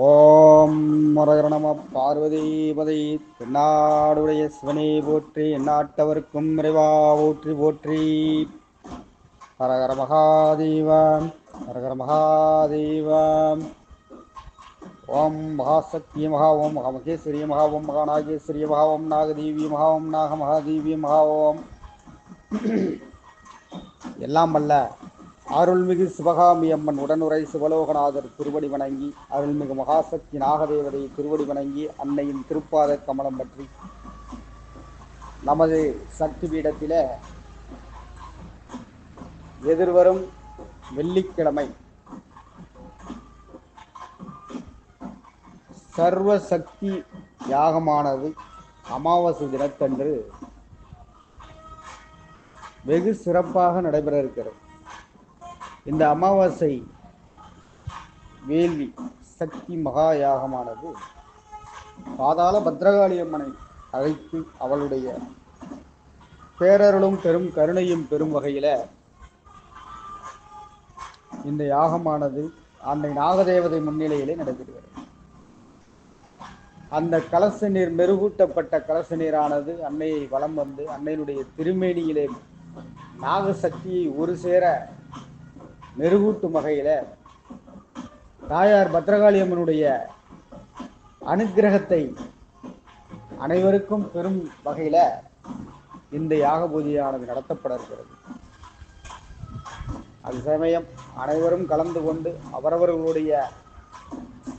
ஓம் மரகர நம பார்வதி பதை தென்னாடுடைய போற்றி எந்நாட்டவர்க்கும் இறைவா போற்றி. போற்றி ஹரஹர மகாதேவம் ஹரஹர மகாதேவம். ஓம் மகாசக்தி மகா ஓம் மகாமகேஸ்வரிய மகா ஓம் மகாநாகேஸ்வரிய மகா ஓம் நாகதேவி மகா ஓம் நாக மகாதேவி மகா ஓம். எல்லாம் வல்ல. அருள்மிகு சிவகாமி அம்மன் உடனுரை சிவலோகநாதர் திருவடி வணங்கி அருள்மிகு மகாசக்தி நாகதேவதை திருவடி வணங்கி அன்னையின் திருப்பாத கமலம் பற்றி நமது சக்தி பீடத்தில் எதிர்வரும் வெள்ளிக்கிழமை சர்வ சக்தி யாகமானது அமாவாசை தினத்தன்று வெகு சிறப்பாக நடைபெற இருக்கிறது. இந்த அமாவாசை வேள்வி சக்தி மகா யாகமானது பாதாள பத்ரகாளி அம்மனை அழைத்து அவளுடைய பேரருளும் பெரும் கருணையும் பெரும் வகையில இந்த யாகமானது அன்னை நாகதேவதை முன்னிலையிலே நடைபெறுகிறது. அந்த கலச நீர் மெருகூட்டப்பட்ட கலச நீரானது அன்னையை வலம் வந்து அன்னையினுடைய திருமேனியிலே நாகசக்தியை ஒரு சேர மெருகூட்டும் வகையில் தாயார் பத்ரகாளி அம்மனுடைய அனுக்கிரகத்தை அனைவருக்கும் பெரும் வகையில் இந்த யாக பூஜையானது நடத்தப்பட இருக்கிறது. அது சமயம் அனைவரும் கலந்து கொண்டு அவரவர்களுடைய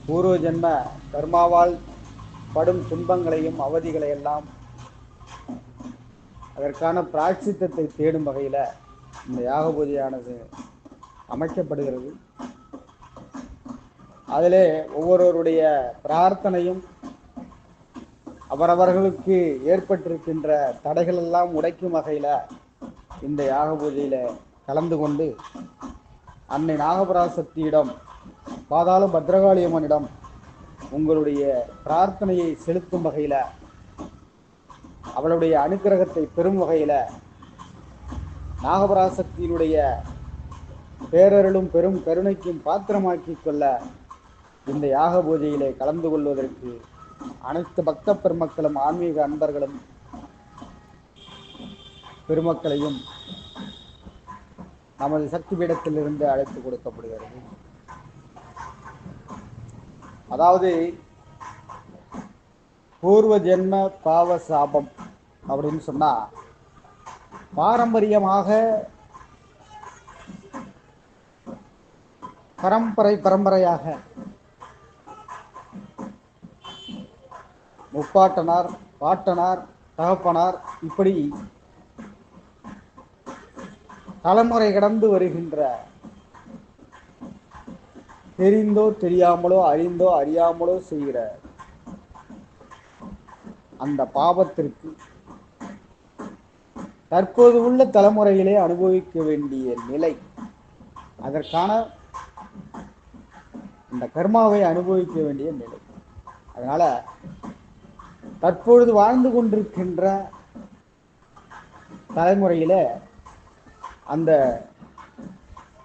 பூர்வ ஜென்ம கர்மாவால் படும் துன்பங்களையும் அவதிகளை எல்லாம் அதற்கான பிராட்சித்தத்தை தேடும் வகையில் இந்த யாக பூஜையானது அமைக்கப்படுகிறது. அதிலே ஒவ்வொருவருடைய பிரார்த்தனையும் அவரவர்களுக்கு ஏற்பட்டிருக்கின்ற தடைகள் எல்லாம் உடைக்கும் வகையில் இந்த யாக பூஜையில் கலந்து கொண்டு அன்னை நாகபராசக்தியிடம் பாதாள பத்ரகாளியம்மனிடம் உங்களுடைய பிரார்த்தனையை செலுத்தும் வகையில் அவளுடைய அனுக்கிரகத்தை பெறும் வகையில் நாகபராசக்தியினுடைய பேரருளும் பெரும் கருணைக்கும் பாத்திரமாக்கிக் கொள்ள இந்த யாக பூஜையிலே கலந்து கொள்வதற்கு அனைத்து பக்த பெருமக்களும் ஆன்மீக அன்பர்களும் பெருமக்களையும் நமது சக்தி பீடத்திலிருந்து அழைத்து கொடுக்கப்படுகிறது. அதாவது பூர்வ ஜென்ம பாவ சாபம் அப்படின்னு சொன்னா பாரம்பரியமாக பரம்பரை பரம்பரையாக. முப்பாட்டனார் பாட்டனார் தகப்பனார் இப்படி தலைமுறை கடந்து வருகின்ற தெரிந்தோ தெரியாமலோ அறிந்தோ அறியாமலோ செய்கிற அந்த பாவத்திற்கு தற்போது உள்ள தலைமுறையிலே அனுபவிக்க வேண்டிய நிலை அதற்கான அந்த கர்மாவை அனுபவிக்க வேண்டிய நிலை. அதனால தற்பொழுது வாழ்ந்து கொண்டிருக்கின்ற தலைமுறையில அந்த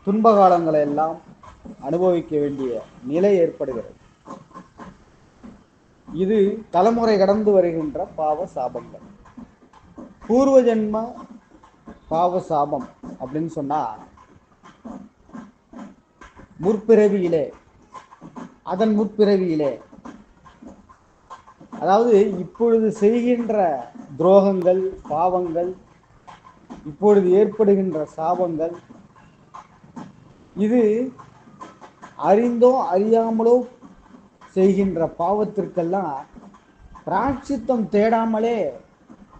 துன்ப காலங்களை எல்லாம் அனுபவிக்க வேண்டிய நிலை ஏற்படுகிறது. இது தலைமுறை கடந்து வருகின்ற பாவ சாபங்கள். பூர்வ ஜென்ம பாவ சாபம் அப்படின்னு சொன்னா முற்பிறவியிலே அதன் முற்பிறவியிலே. அதாவது இப்பொழுது செய்கின்ற துரோகங்கள் பாவங்கள் இப்பொழுது ஏற்படுகின்ற சாபங்கள் இது அறிந்தோ அறியாமலோ செய்கின்ற பாவத்திற்கெல்லாம் பிராட்சித்தம் தேடாமலே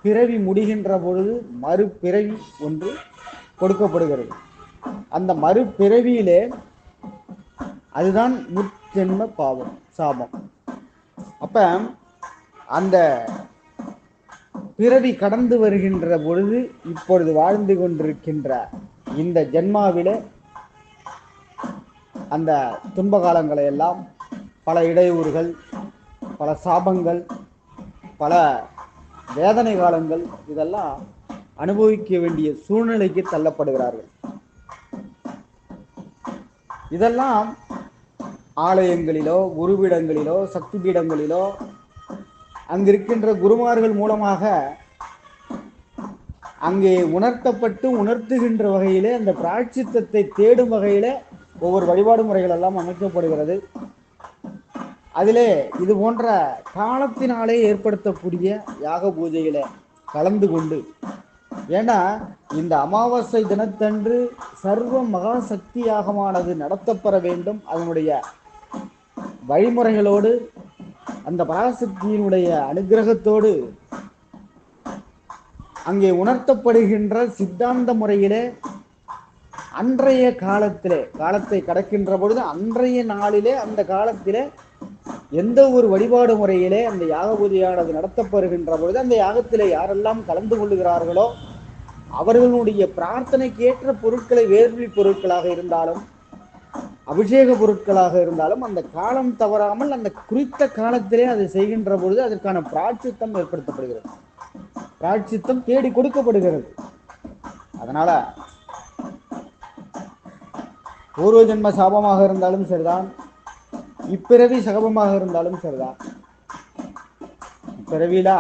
பிறவி முடிகின்ற பொழுது மறுபிறவி ஒன்று கொடுக்கப்படுகிறது. அந்த மறுபிறவியிலே அதுதான் ஜென்ம பாவம் சாபம். அப்ப அந்த பிறவி கடந்து வருகின்ற பொழுது இப்பொழுது வாழ்ந்து கொண்டிருக்கின்ற இந்த ஜென்மாவிலே அந்த துன்ப காலங்களை எல்லாம் பல இடையூறுகள் பல சாபங்கள் பல வேதனை காலங்கள் இதெல்லாம் அனுபவிக்க வேண்டிய சூழ்நிலைக்கு தள்ளப்படுகிறார்கள். இதெல்லாம் ஆலயங்களிலோ குருபீடங்களிலோ சக்தி பீடங்களிலோ அங்கிருக்கின்ற குருமார்கள் மூலமாக அங்கே உணர்த்தப்பட்டு உணர்த்துகின்ற வகையிலே அந்த பிராட்சித்தத்தை தேடும் வகையிலே ஒவ்வொரு வழிபாடு முறைகள் எல்லாம் அமைக்கப்படுகிறது. அதிலே இது போன்ற காலத்தினாலே ஏற்படுத்தக்கூடிய யாக பூஜையில கலந்து கொண்டு ஏன்னா இந்த அமாவாசை தினத்தன்று சர்வ மகா சக்தி யாகமானது நடத்தப்பெற வேண்டும். அதனுடைய வழிமுறைகளோடு அந்த பராசக்தியினுடைய அனுகிரகத்தோடு அங்கே உணர்த்தப்படுகின்ற சித்தாந்த முறையிலே அன்றைய காலத்திலே காலத்தை கடக்கின்ற பொழுது அன்றைய நாளிலே அந்த காலத்திலே எந்த ஒரு வழிபாடு முறையிலே அந்த யாகபூதியானது நடத்தப்படுகின்ற பொழுது அந்த யாகத்திலே யாரெல்லாம் கலந்து கொள்ளுகிறார்களோ அவர்களுடைய பிரார்த்தனைக்கேற்ற பொருட்களை வேர்வழி பொருட்களாக இருந்தாலும் அபிஷேக பொருட்களாக இருந்தாலும் அந்த காலம் தவறாமல் அந்த குறித்த காலத்திலே அதை செய்கின்ற பொழுது அதற்கான பிராட்சித்தம் ஏற்படுத்தப்படுகிறது. பிராட்சித்தம் தேடி கொடுக்கப்படுகிறது. அதனால பூர்வ ஜென்ம சாபமாக இருந்தாலும் சரிதான். இப்பிறவி சகபமாக இருந்தாலும் சரிதான். இப்பிறவில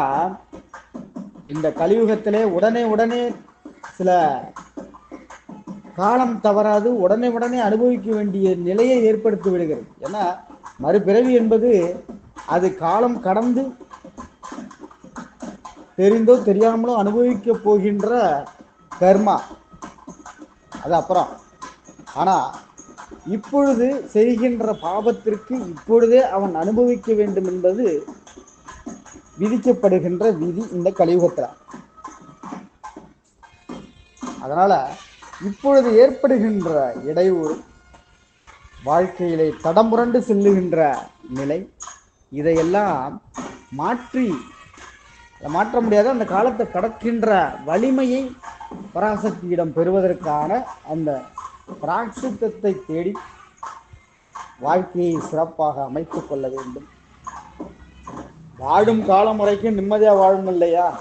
இந்த கலியுகத்திலே உடனே உடனே சில காலம் தவறாது உடனே உடனே அனுபவிக்க வேண்டிய நிலையை ஏற்படுத்தி விடுகிறது. ஏன்னா மறுபிறவி என்பது அது காலம் கடந்து தெரிந்தோ தெரியாமலோ அனுபவிக்க போகின்ற கர்மா. அது அப்புறம். ஆனால் இப்பொழுது செய்கின்ற பாபத்திற்கு இப்பொழுதே அவன் அனுபவிக்க வேண்டும் என்பது விதிக்கப்படுகின்ற விதி இந்த கலியுகத்தில். அதனால் இப்பொழுது ஏற்படுகின்ற இடையூறு வாழ்க்கையிலே தடம்புரண்டு செல்லுகின்ற நிலை இதையெல்லாம் மாற்றி மாற்ற முடியாத அந்த காலத்தை கடக்கின்ற வலிமையை பராசக்தியிடம் பெறுவதற்கான அந்த பிராட்சித்தத்தை தேடி வாழ்க்கையை சிறப்பாக அமைத்துக் கொள்ள வேண்டும். வாழும் காலம் வரைக்கும் நிம்மதியாக வாழும் இல்லையா?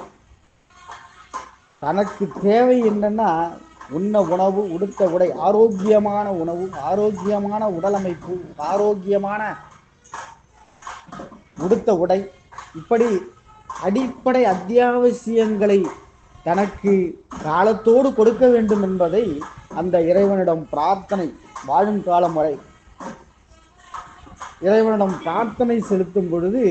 தனக்கு தேவை என்னன்னா உண்ண உணவு உடுத்த உடை ஆரோக்கியமான உணவு ஆரோக்கியமான உடலமைப்பு ஆரோக்கியமான உடுத்த உடை. இப்படி அடிப்படை அத்தியாவசியங்களை தனக்கு காலத்தோடு கொடுக்க வேண்டும் என்பதை அந்த இறைவனிடம் பிரார்த்தனை வாழும் காலம் வரை. இறைவனிடம் பிரார்த்தனை செலுத்தும் பொழுது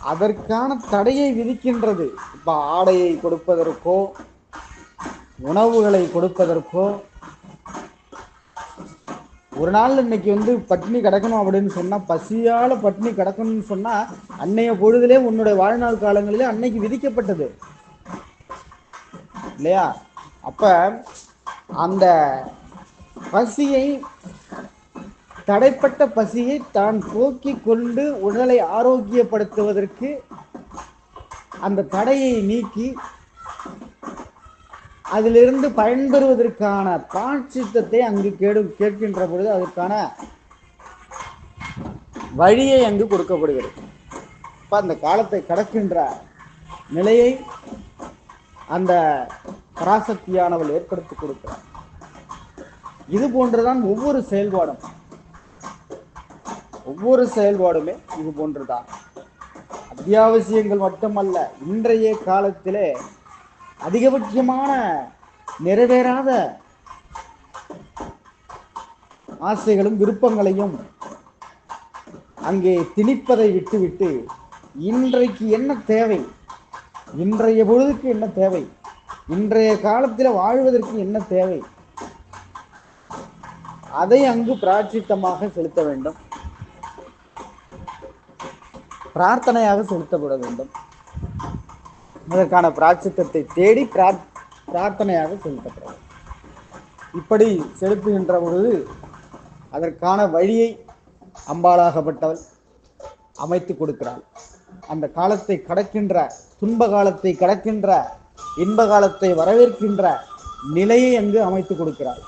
அதற்கான தடையை விதிக்கின்றது. இப்போ ஆடையை கொடுப்பதற்கோ உணவுகளை கொடுப்பதற்கோ ஒரு நாள் இன்னைக்கு வந்து பட்னி கிடக்கணும் அப்படின்னு சொன்னால் பசியால் பட்னி கிடக்கணும்னு சொன்னால் அன்னைய பொழுதிலே உன்னுடைய வாழ்நாள் காலங்களிலே அன்னைக்கு விதிக்கப்பட்டது. இல்லையா? அப்போ அந்த பசியை தடைப்பட்ட பசியை தான் போக்கி கொண்டு உடலை ஆரோக்கியப்படுத்துவதற்கு அந்த தடையை நீக்கி அதிலிருந்து பயன்பெறுவதற்கான பாட்சித்தத்தை அங்கு கேடு கேட்கின்ற பொழுது அதற்கான வழியை அங்கு கொடுக்கப்படுகிறது. இப்போ அந்த காலத்தை கடக்கின்ற நிலையை அந்த பராசக்தியானவள் ஏற்படுத்தி கொடுக்கிறார் இது போன்றுதான் ஒவ்வொரு செயல்பாடும். ஒவ்வொரு செயல்பாடுமே இது போன்றுதான். அத்தியாவசியங்கள் மட்டுமல்ல இன்றைய காலத்திலே அதிகபட்சமான நிறைவேறாத ஆசைகளும் விருப்பங்களையும் அங்கே திணிப்பதை விட்டுவிட்டு இன்றைக்கு என்ன தேவை? இன்றைய பொழுதுக்கு என்ன தேவை? இன்றைய காலத்தில் வாழ்வதற்கு என்ன தேவை? அதை அங்கு பிராட்சித்தமாக செலுத்த வேண்டும். பிரார்த்தனையாக செலுத்தப்பட வேண்டும். அதற்கான பிராட்சித்தத்தை தேடி பிரார்த்தனையாக செலுத்தப்பட இப்படி செலுத்துகின்ற பொழுது அதற்கான வழியை அம்பாளாகப்பட்டவள் அமைத்து கொடுக்கிறாள். அந்த காலத்தை கடக்கின்ற துன்ப காலத்தை கடக்கின்ற இன்ப காலத்தை வரவேற்கின்ற நிலையை அங்கு அமைத்து கொடுக்கிறாள்.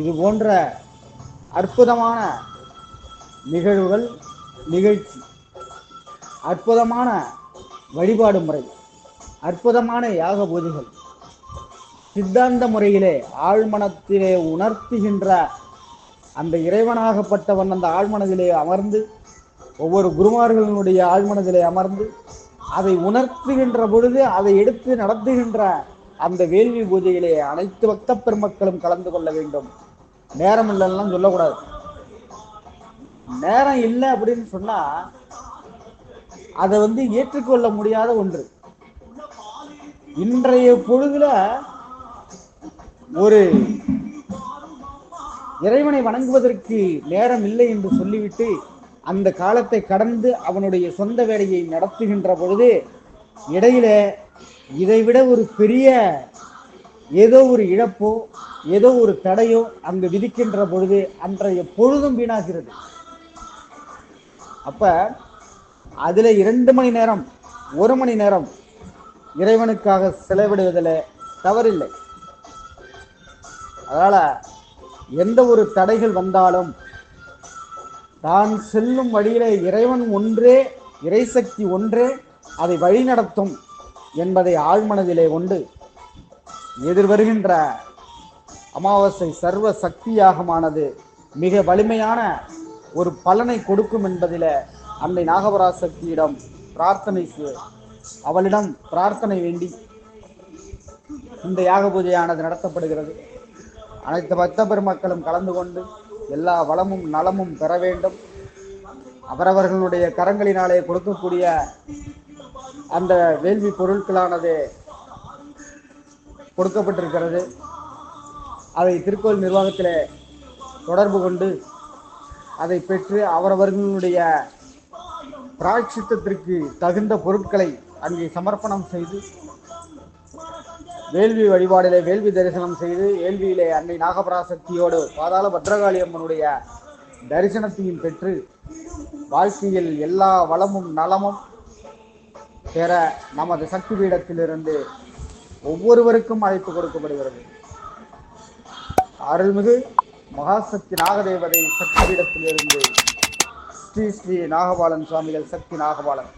இது போன்ற அற்புதமான நிகழ்வுகள் நிகழ்ச்சி அற்புதமான வழிபாடு முறை. அற்புதமான யாக பூஜைகள். சித்தாந்த முறையிலே ஆழ்மனத்திலே உணர்த்துகின்ற அந்த இறைவனாகப்பட்டவன் அந்த ஆழ்மனதிலே அமர்ந்து ஒவ்வொரு குருமார்களினுடைய ஆழ்மனதிலே அமர்ந்து அதை உணர்த்துகின்ற பொழுது அதை எடுத்து நடத்துகின்ற அந்த வேள்வி பூஜையிலே அனைத்து பக்த பெருமக்களும் கலந்து கொள்ள வேண்டும். நேரம் இல்லைன்னா சொல்லக்கூடாது. நேரம் இல்லை அப்படின்னு சொன்னா அதை வந்து ஏற்றுக்கொள்ள முடியாத ஒன்று. இன்றைய பொழுதுல ஒரு இறைவனை வணங்குவதற்கு நேரம் இல்லை என்று சொல்லிவிட்டு அந்த காலத்தை கடந்து அவனுடைய சொந்த வேலையை நடத்துகின்ற பொழுது இடையில இதைவிட ஒரு பெரிய ஏதோ ஒரு இழப்போ ஏதோ ஒரு தடையோ அங்கு விதிக்கின்ற பொழுது அன்றைய பொழுதும் வீணாகிறது. அப்ப அதுல இரண்டு மணி நேரம் ஒரு மணி நேரம் இறைவனுக்காக செலவிடுவதில் தவறில்லை. அதனால எந்த ஒரு தடைகள் வந்தாலும் தான் செல்லும் வழியில இறைவன் ஒன்றே இறைசக்தி ஒன்றே அதை வழிநடத்தும் என்பதை ஆழ்மனதிலே கொண்டு எதிர்வருகின்ற அமாவாசை சர்வ சக்தியாகமானது மிக வலிமையான ஒரு பலனை கொடுக்கும் என்பதில அன்னை நாகபராசக்தியிடம் பிரார்த்தனை அவளிடம் பிரார்த்தனை வேண்டி இந்த யாக பூஜையானது நடத்தப்படுகிறது. அனைத்து பக்த பெருமக்களும் கலந்து கொண்டு எல்லா வளமும் நலமும் பெற வேண்டும். அவரவர்களுடைய கரங்களினாலே கொடுக்கக்கூடிய அந்த வேள்வி பொருட்களானது கொடுக்கப்பட்டிருக்கிறது. அதை திருக்கோயில் நிர்வாகத்தில் தொடர்பு கொண்டு அதை பெற்று அவரவர்களுடைய பிராய்ச்சித்தத்திற்கு தகுந்த பொருட்களை அங்கே சமர்ப்பணம் செய்து வேள்வி வழிபாடிலே வேள்வி தரிசனம் செய்து வேள்வியிலே அன்னை நாகபராசக்தியோடு பாதாள பத்ரகாளி அம்மனுடைய தரிசனத்தையும் பெற்று வாழ்க்கையில் எல்லா வளமும் நலமும் பெற நமது சக்தி பீடத்திலிருந்து ஒவ்வொருவருக்கும் அழைப்பு கொடுக்கப்படுகிறது. அருள்மிகு மகாசக்தி நாகதேவதை சக்தி பீடத்திலிருந்து ஸ்ரீ ஸ்ரீ நாகபாலன் சுவாமிகள் சக்தி நாகபாலன்.